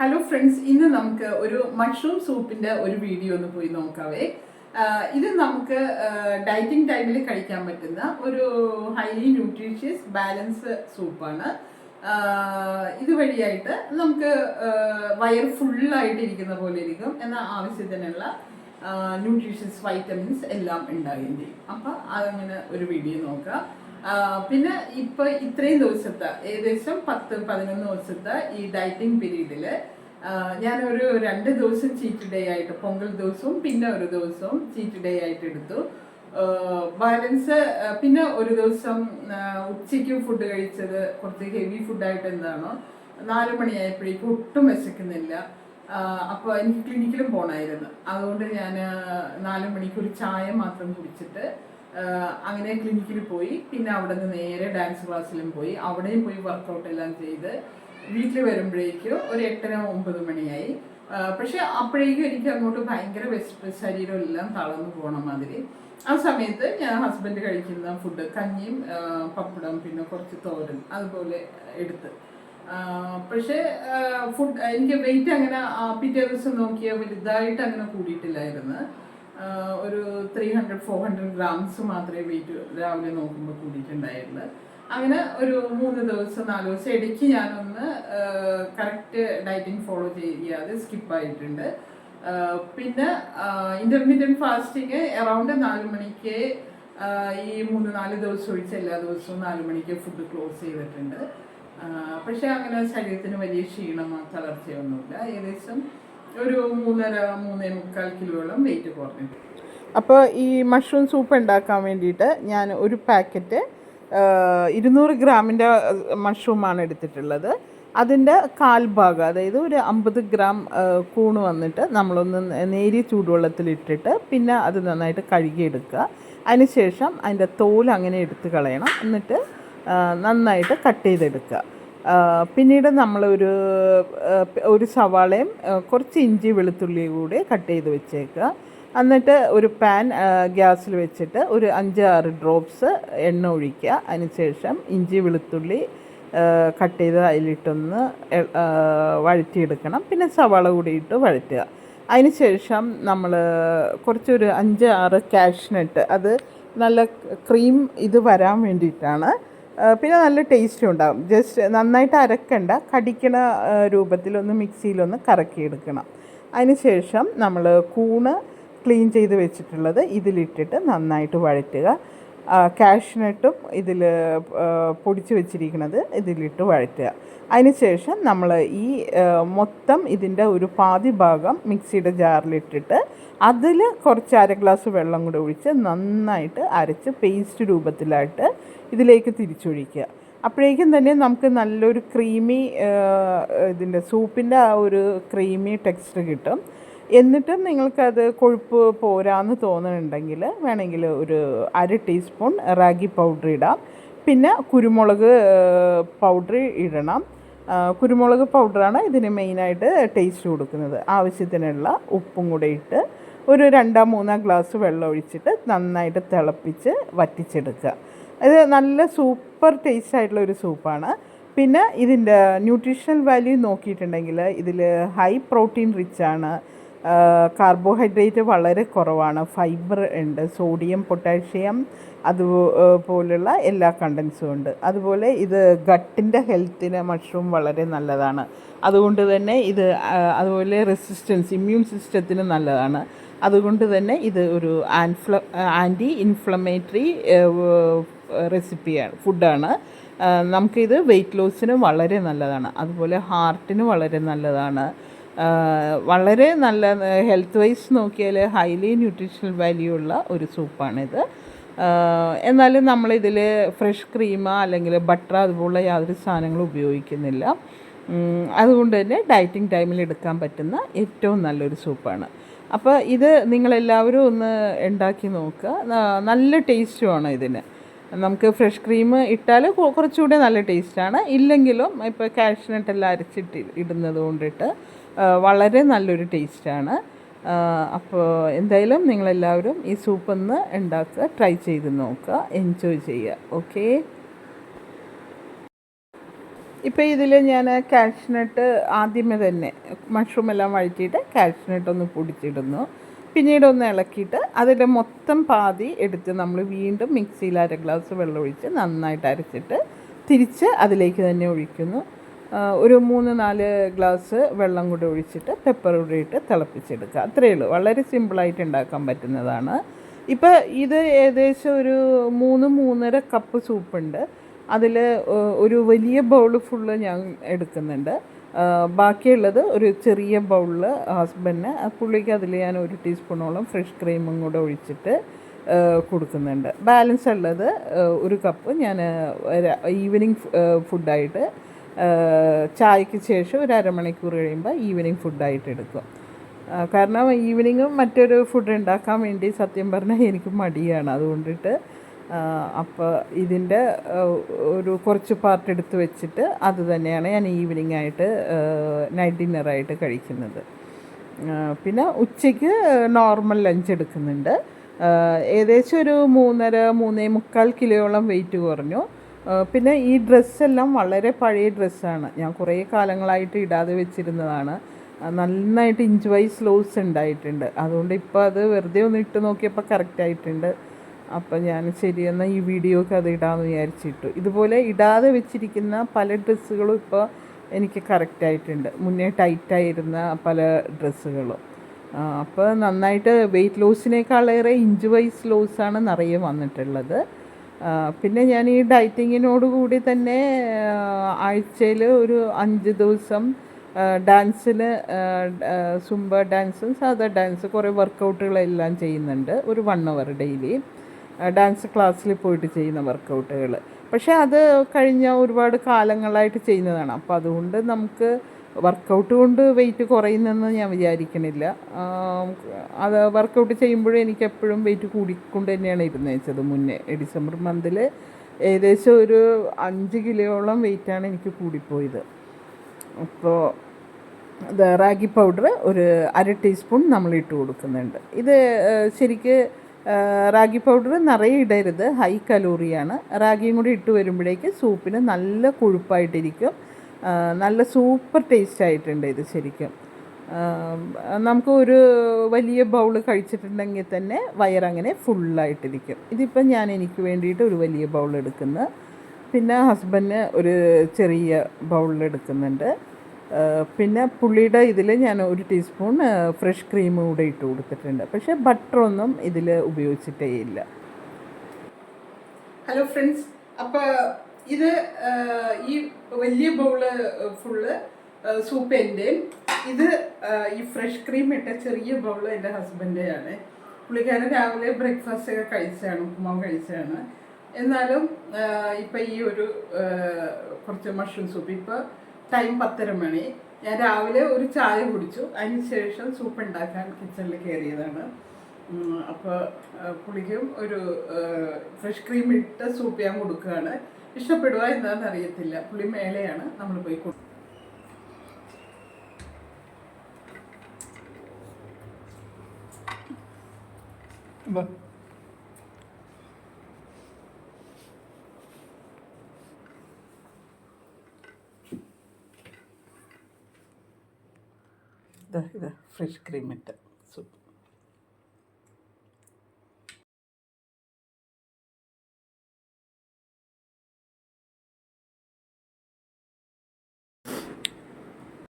Hello friends ഇന്ന് നമുക്ക് ഒരു മഷ്റൂം സൂപ്പിന്റെ ഒരു വീഡിയോ ഒന്ന് പോയി നോക്കാവേ. ഇത് നമുക്ക് ഡയറ്റിംഗ് ടൈമിൽ കഴിക്കാൻ പറ്റുന്ന ഒരു ഹൈലി ന്യൂട്രീഷ്യസ് ബാലൻസ് സൂപ്പാണ് ഇതുവഴിയായിട്ട് നമുക്ക് വയർ ഫുള്ളായിട്ട് ഇരിക്കുന്ന പോലെ ഇരിക്കും എന്ന ആവശ്യത്തിനുള്ള ന്യൂട്രീഷ്യസ് വൈറ്റമിൻസ് എല്ലാം ഉണ്ടാകുകയും അപ്പം അതങ്ങനെ ഒരു വീഡിയോ നോക്കാം. പിന്നെ ഇപ്പൊ ഇത്രയും ദിവസത്തെ ഏകദേശം പത്ത് പതിനൊന്ന് ദിവസത്തെ ഈ ഡയറ്റിംഗ് പീരീഡിൽ ഞാനൊരു രണ്ട് ദിവസം ചീറ്റ് ഡേ ആയിട്ട് പൊങ്കൽ ദിവസവും പിന്നെ ഒരു ദിവസവും ചീറ്റ് ഡേ ആയിട്ട് എടുത്തു. ബാലൻസ് പിന്നെ ഒരു ദിവസം ഉച്ചയ്ക്ക് ഫുഡ് കഴിച്ചത് കുറച്ച് ഹെവി ഫുഡായിട്ട് എന്താണോ നാല് മണിയായപ്പോഴേക്കും ഒട്ടും വിശക്കുന്നില്ല. അപ്പോൾ എനിക്ക് ക്ലിനിക്കിലും പോകണമായിരുന്നു അതുകൊണ്ട് ഞാൻ നാല് മണിക്ക് ഒരു ചായ മാത്രം കുടിച്ചിട്ട് അങ്ങനെ ക്ലിനിക്കിൽ പോയി. പിന്നെ അവിടെ നിന്ന് നേരെ ഡാൻസ് ക്ലാസ്സിലും പോയി. അവിടെയും പോയി വർക്കൗട്ട് എല്ലാം ചെയ്ത് വീട്ടിൽ വരുമ്പോഴേക്കും ഒരു എട്ടര ഒമ്പത് മണിയായി. പക്ഷെ അപ്പോഴേക്കും എനിക്ക് അങ്ങോട്ട് ഭയങ്കര വെസ്റ്റ് ശരീരം എല്ലാം തളർന്നു പോണ മാതിരി. ആ സമയത്ത് ഞാൻ ഹസ്ബൻഡ് കഴിക്കുന്ന ഫുഡ് കഞ്ഞിയും പപ്പടം പിന്നെ കുറച്ച് തോരൻ അതുപോലെ എടുത്ത്. പക്ഷേ ഫുഡ് എനിക്ക് വെയിറ്റ് അങ്ങനെ പിറ്റേ ദിവസം നോക്കിയാൽ വലുതായിട്ട് അങ്ങനെ കൂടിയിട്ടില്ലായിരുന്നു. ഒരു three hundred four hundred grams മാത്രമേ വെയിറ്റ് രാവിലെ നോക്കുമ്പോൾ കൂടിയിട്ടുണ്ടായുള്ളൂ അങ്ങനെ ഒരു മൂന്ന് ദിവസം നാല് ദിവസം ഇടയ്ക്ക് ഞാനൊന്ന് കറക്റ്റ് ഡയറ്റിംഗ് ഫോളോ ചെയ്യാതെ സ്കിപ്പായിട്ടുണ്ട് പിന്നെ ഇന്റർമീഡിയറ്റ് ഫാസ്റ്റിങ് അറൗണ്ട് നാല് മണിക്ക് ഈ മൂന്ന് നാല് ദിവസം ഒഴിച്ച് എല്ലാ ദിവസവും നാല് മണിക്ക് ഫുഡ് ക്ലോസ് ചെയ്തിട്ടുണ്ട്. പക്ഷേ അങ്ങനെ ശരീരത്തിന് വലിയ ക്ഷീണമോ തളർച്ചയൊന്നുമില്ല. ഏകദേശം ഒരു മൂന്നര മൂന്നേ മുക്കാൽ കിലോളം വെയിറ്റ് കുറഞ്ഞു. അപ്പോൾ ഈ മഷ്റൂം സൂപ്പ് ഉണ്ടാക്കാൻ വേണ്ടിയിട്ട് ഞാൻ ഒരു പാക്കറ്റ് ഇരുന്നൂറ് ഗ്രാമിന്റെ മഷ്റൂമാണ് എടുത്തിട്ടുള്ളത്. അതിന്റെ കാൽഭാഗം അതായത് ഒരു അമ്പത് ഗ്രാം കൂണ് വന്നിട്ട് നമ്മളൊന്ന് നേരിയ ചൂടുവെള്ളത്തിലിട്ടിട്ട് പിന്നെ അത് നന്നായിട്ട് കഴുകിയെടുക്കുക. അതിനുശേഷം അതിന്റെ തോൽ അങ്ങനെ എടുത്ത് കളയണം. എന്നിട്ട് നന്നായിട്ട് കട്ട് ചെയ്തെടുക്കുക. പിന്നീട് നമ്മളൊരു ഒരു സവാളയും കുറച്ച് ഇഞ്ചി വെളുത്തുള്ളിയും കൂടി കട്ട് ചെയ്ത് വെച്ചേക്കുക. എന്നിട്ട് ഒരു പാൻ ഗ്യാസിൽ വെച്ചിട്ട് ഒരു അഞ്ച് ആറ് ഡ്രോപ്സ് എണ്ണ ഒഴിക്കുക. അതിനുശേഷം ഇഞ്ചി വെളുത്തുള്ളി കട്ട് ചെയ്ത് അതിലിട്ടൊന്ന് വഴറ്റിയെടുക്കണം. പിന്നെ സവാള കൂടി ഇട്ട് വഴറ്റുക. അതിനുശേഷം നമ്മൾ കുറച്ചൊരു അഞ്ച് ആറ് കാഷ്നട്ട് അത് നല്ല ക്രീം ഇത് വരാൻ വേണ്ടിയിട്ടാണ് പിന്നെ നല്ല ടേസ്റ്റും ഉണ്ടാകും ജസ്റ്റ് നന്നായിട്ട് അരക്കണ്ട. കടിക്കണ രൂപത്തിലൊന്ന് മിക്സിയിലൊന്ന് കറക്കിയെടുക്കണം. അതിനുശേഷം നമ്മൾ കൂണ് ക്ലീൻ ചെയ്ത് വെച്ചിട്ടുള്ളത് ഇതിലിട്ടിട്ട് നന്നായിട്ട് വഴറ്റുക. കാഷ്നട്ടും ഇതിൽ പൊടിച്ച് വെച്ചിരിക്കുന്നത് ഇതിലിട്ട് വഴറ്റുക. അതിനുശേഷം നമ്മൾ ഈ മൊത്തം ഇതിന്റെ ഒരു പാതി ഭാഗം മിക്സിയുടെ ജാറിലിട്ടിട്ട് അതിൽ കുറച്ച് അര ഗ്ലാസ് വെള്ളം കൂടെ ഒഴിച്ച് നന്നായിട്ട് അരച്ച് പേസ്റ്റ് രൂപത്തിലായിട്ട് ഇതിലേക്ക് തിരിച്ചൊഴിക്കുക. അപ്പോഴേക്കും തന്നെ നമുക്ക് നല്ലൊരു ക്രീമി ഇതിന്റെ സൂപ്പിന്റെ ആ ഒരു ക്രീമി ടെക്സ്ചർ കിട്ടും. എന്നിട്ടും നിങ്ങൾക്കത് കൊഴുപ്പ് പോരാന്ന് തോന്നുന്നുണ്ടെങ്കിൽ വേണമെങ്കിൽ ഒരു അര ടീസ്പൂൺ റാഗി പൗഡർ ഇടാം. പിന്നെ കുരുമുളക് പൗഡർ ഇടണം. കുരുമുളക് പൗഡറാണ് ഇതിന് മെയിനായിട്ട് ടേസ്റ്റ് കൊടുക്കുന്നത്. ആവശ്യത്തിനുള്ള ഉപ്പും കൂടെ ഇട്ട് ഒരു രണ്ടോ മൂന്നോ ഗ്ലാസ് വെള്ളം ഒഴിച്ചിട്ട് നന്നായിട്ട് തിളപ്പിച്ച് വറ്റിച്ചെടുക്കുക. ഇത് നല്ല സൂപ്പർ ടേസ്റ്റ് ആയിട്ടുള്ള ഒരു സൂപ്പാണ്. പിന്നെ ഇതിന്റെ ന്യൂട്രീഷണൽ വാല്യൂ നോക്കിയിട്ടുണ്ടെങ്കിൽ ഇതിൽ ഹൈ പ്രോട്ടീൻ റിച്ചാണ്. കാർബോഹൈഡ്രേറ്റ് വളരെ കുറവാണ്. ഫൈബർ ഉണ്ട് സോഡിയം പൊട്ടാഷ്യം അതുപോലുള്ള എല്ലാ കണ്ടൻസും ഉണ്ട്. അതുപോലെ ഇത് ഗട്ടിന്റെ ഹെൽത്തിന് മഷ്റൂം വളരെ നല്ലതാണ്. അതുകൊണ്ട് തന്നെ ഇത് അതുപോലെ റെസിസ്റ്റൻസ് ഇമ്മ്യൂൺ സിസ്റ്റത്തിന് നല്ലതാണ്. അതുകൊണ്ട് തന്നെ ഇത് ഒരു ആൻഫ്ല ആന്റി ഇൻഫ്ലമേറ്ററി റെസിപ്പിയാണ് ഫുഡാണ്. നമുക്കിത് വെയിറ്റ് ലോസിന് വളരെ നല്ലതാണ്. അതുപോലെ ഹാർട്ടിന് വളരെ നല്ലതാണ്. വളരെ നല്ല ഹെൽത്ത് വൈസ് നോക്കിയാൽ ഹൈലി ന്യൂട്രീഷണൽ വാല്യൂ ഉള്ള ഒരു സൂപ്പാണിത്. എന്നാലും നമ്മളിതിൽ ഫ്രഷ് ക്രീമ അല്ലെങ്കിൽ ബട്ടർ അതുപോലുള്ള യാതൊരു സാധനങ്ങളും ഉപയോഗിക്കുന്നില്ല. അതുകൊണ്ട് തന്നെ ഡയറ്റിംഗ് ടൈമിൽ എടുക്കാൻ പറ്റുന്ന ഏറ്റവും നല്ലൊരു സൂപ്പാണ്. അപ്പോൾ ഇത് നിങ്ങളെല്ലാവരും ഒന്ന് ഉണ്ടാക്കി നോക്കുക. നല്ല ടേസ്റ്റുമാണ് ഇതിന്. നമുക്ക് ഫ്രഷ് ക്രീം ഇട്ടാൽ കുറച്ചുകൂടെ നല്ല ടേസ്റ്റാണ് ഇല്ലെങ്കിലും ഇപ്പോൾ കാഷ്നട്ടെല്ലാം അരച്ചിട്ട് ഇടുന്നത് കൊണ്ടിട്ട് വളരെ നല്ലൊരു ടേസ്റ്റാണ്. അപ്പോൾ എന്തായാലും നിങ്ങളെല്ലാവരും ഈ സൂപ്പ് ഒന്ന് ഉണ്ടാക്കുക ട്രൈ ചെയ്ത് നോക്കുക എൻജോയ് ചെയ്യുക. ഓക്കേ? ഇപ്പോൾ ഇതിൽ ഞാൻ കാഷ്നട്ട് ആദ്യമേ തന്നെ മഷ്റൂം എല്ലാം വഴറ്റിയിട്ട് കാഷ്നട്ട് ഒന്ന് പൊടിച്ചിടുന്നു. പിന്നീട് ഒന്ന് ഇളക്കിയിട്ട് അതിന്റെ മൊത്തം പാതി എടുത്ത് നമ്മൾ വീണ്ടും മിക്സിയിൽ അര ഗ്ലാസ് വെള്ളം ഒഴിച്ച് നന്നായിട്ട് അരച്ചിട്ട് തിരിച്ച് അതിലേക്ക് തന്നെ ഒഴിക്കുന്നു. ഒരു മൂന്ന് നാല് ഗ്ലാസ് വെള്ളം കൂടി ഒഴിച്ചിട്ട് പെപ്പർ കൂടി ഇട്ട് തിളപ്പിച്ചെടുക്കുക. അത്രയേ ഉള്ളൂ. വളരെ സിമ്പിളായിട്ട് ഉണ്ടാക്കാൻ പറ്റുന്നതാണ്. ഇപ്പോൾ ഇത് ഏകദേശം ഒരു മൂന്ന് മൂന്നര കപ്പ് സൂപ്പുണ്ട് അതിൽ ഒരു വലിയ ബൗൾ ഫുള്ള് ഞാൻ എടുക്കുന്നുണ്ട്. ബാക്കിയുള്ളത് ഒരു ചെറിയ ബൗളിൽ ഹസ്ബൻഡിന് പുള്ളിക്ക് അതിൽ ഞാൻ ഒരു ടീസ്പൂണോളം ഫ്രഷ് ക്രീമും കൂടെ ഒഴിച്ചിട്ട് കൊടുക്കുന്നുണ്ട്. ബാലൻസ് ഉള്ളത് ഒരു കപ്പ് ഞാൻ ഈവനിങ് ഫുഡായിട്ട് ചായക്ക് ശേഷം ഒരു അരമണിക്കൂർ കഴിയുമ്പോൾ ഈവനിങ് ഫുഡായിട്ട് എടുക്കും ആ, കാരണം ഈവനിങ്ങും മറ്റൊരു ഫുഡ് ഉണ്ടാക്കാൻ വേണ്ടി സത്യം പറഞ്ഞാൽ എനിക്ക് മടിയാണ്. അതുകൊണ്ടിട്ട് അപ്പോൾ ഇതിന്റെ ഒരു കുറച്ച് പാർട്ട് എടുത്ത് വെച്ചിട്ട് അത് തന്നെയാണ് ഞാൻ ഈവനിങ് ആയിട്ട് നൈറ്റ് ഡിന്നറായിട്ട് കഴിക്കുന്നത്. പിന്നെ ഉച്ചയ്ക്ക് നോർമൽ ലഞ്ച് എടുക്കുന്നുണ്ട്. ഏകദേശം ഒരു മൂന്നര മൂന്നേ മുക്കാൽ കിലോയോളം വെയിറ്റ് കുറഞ്ഞു. പിന്നെ ഈ ഡ്രസ്സെല്ലാം വളരെ പഴയ ഡ്രസ്സാണ്. ഞാൻ കുറേ കാലങ്ങളായിട്ട് ഇടാതെ വെച്ചിരുന്നതാണ്. നന്നായിട്ട് ഇഞ്ച് വൈസ് ലോസ് ഉണ്ടായിട്ടുണ്ട്. അതുകൊണ്ട് ഇപ്പോൾ അത് വെറുതെ ഒന്ന് ഇട്ട് നോക്കിയപ്പോൾ കറക്റ്റ് ആയിട്ടുണ്ട്. അപ്പം ഞാൻ ശരിയെന്നാൽ ഈ വീഡിയോക്ക് അത് ഇടാമെന്ന് വിചാരിച്ചിട്ടു. ഇതുപോലെ ഇടാതെ വെച്ചിരിക്കുന്ന പല ഡ്രസ്സുകളും ഇപ്പോൾ എനിക്ക് കറക്റ്റ് ആയിട്ടുണ്ട്. മുന്നേ ടൈറ്റായിരുന്ന പല ഡ്രസ്സുകളും. അപ്പോൾ നന്നായിട്ട് വെയിറ്റ് ലോസിനേക്കാളേറെ ഇഞ്ച് വൈസ് ലോസാണ് നിറയെ വന്നിട്ടുള്ളത്. പിന്നെ ഞാൻ ഈ ഡയറ്റിങ്ങിനോട് കൂടി തന്നെ ആഴ്ചയിൽ ഒരു അഞ്ച് ദിവസം ഡാൻസിന് സുംബ ഡാൻസും സാധാ ഡാൻസ് കുറേ വർക്കൗട്ടുകളെല്ലാം ചെയ്യുന്നുണ്ട് ഒരു വൺ അവർ ഡെയിലി. ഡാൻസ് ക്ലാസ്സിൽ പോയിട്ട് ചെയ്യുന്ന വർക്കൗട്ടുകൾ. പക്ഷേ അത് കഴിഞ്ഞ ഒരുപാട് കാലങ്ങളായിട്ട് ചെയ്യുന്നതാണ്. അപ്പോൾ അതുകൊണ്ട് നമുക്ക് വർക്കൗട്ട് കൊണ്ട് വെയിറ്റ് കുറയുന്നെന്ന് ഞാൻ വിചാരിക്കണില്ല. അത് വർക്കൗട്ട് ചെയ്യുമ്പോഴും എനിക്ക് എപ്പോഴും വെയിറ്റ് കൂടിക്കൊണ്ട് തന്നെയാണ് ഇരുന്ന് വെച്ചത് മുന്നേ ഡിസംബർ മന്തിൽ ഏകദേശം ഒരു അഞ്ച് കിലോയോളം വെയിറ്റാണ് എനിക്ക് കൂടിപ്പോയത്. അപ്പോൾ റാഗി പൗഡർ ഒരു അര ടീസ്പൂൺ നമ്മൾ ഇട്ട് കൊടുക്കുന്നുണ്ട്. ഇത് ശരിക്ക് റാഗി പൗഡർ നിറയെ ഇടരുത്. ഹൈ കലോറിയാണ്. റാഗിയും കൂടി ഇട്ട് വരുമ്പോഴേക്ക് സൂപ്പിന് നല്ല കൊഴുപ്പായിട്ടിരിക്കും. നല്ല സൂപ്പർ ടേസ്റ്റ് ആയിട്ടുണ്ട് ഇത് ശരിക്കും. നമുക്ക് ഒരു വലിയ ബൗൾ കഴിച്ചിട്ടുണ്ടെങ്കിൽ തന്നെ വയറങ്ങനെ ഫുള്ളായിട്ടിരിക്കും ഇതിപ്പം ഞാൻ എനിക്ക് വേണ്ടിയിട്ട് ഒരു വലിയ ബൗൾ എടുക്കുന്നു. പിന്നെ ഹസ്ബൻഡിന് ഒരു ചെറിയ ബൗളിൽ എടുക്കുന്നുണ്ട്. പിന്നെ പുള്ളിയുടെ ഇതിൽ ഞാൻ ഒരു ടീസ്പൂൺ ഫ്രഷ് ക്രീം കൂടെ ഇട്ട് കൊടുത്തിട്ടുണ്ട്. പക്ഷേ ബട്ടറൊന്നും ഇതിൽ ഉപയോഗിച്ചിട്ടേ ഇല്ല. ഹലോ ഫ്രണ്ട്സ് അപ്പോൾ ഇത് ഈ വലിയ ബൗൾ ഫുള്ള് സൂപ്പ് എന്റെയും ഇത് ഈ ഫ്രഷ് ക്രീം ഇട്ട ചെറിയ ബൗൾ എന്റെ ഹസ്ബൻഡേയാണ് പുള്ളിക്കാരൻ രാവിലെ ബ്രേക്ക്ഫാസ്റ്റ് ഒക്കെ കഴിച്ചതാണ് ഉപ്പുമാവ് കഴിച്ചതാണ്. എന്നാലും ഇപ്പം ഈ ഒരു കുറച്ച് മഷ്റൂം സൂപ്പ് ഇപ്പോൾ ടൈം പത്തര മണി. ഞാൻ രാവിലെ ഒരു ചായ കുടിച്ചു. അതിനുശേഷം സൂപ്പ് ഉണ്ടാക്കാൻ കിച്ചണിൽ കയറിയതാണ് അപ്പോൾ പുളിക്കും ഒരു ഫ്രഷ് ക്രീം ഇട്ട സൂപ്പ് ഞാൻ കൊടുക്കുകയാണ്. ഇഷ്ടപ്പെടുക എന്താണെന്ന് അറിയത്തില്ല പുളി മേലെയാണ് നമ്മൾ പോയി കൊടുക്കുക ഇത് ഇതാ ഫ്രഷ് ക്രീം ഇട്ട്. സൂപ്പ്.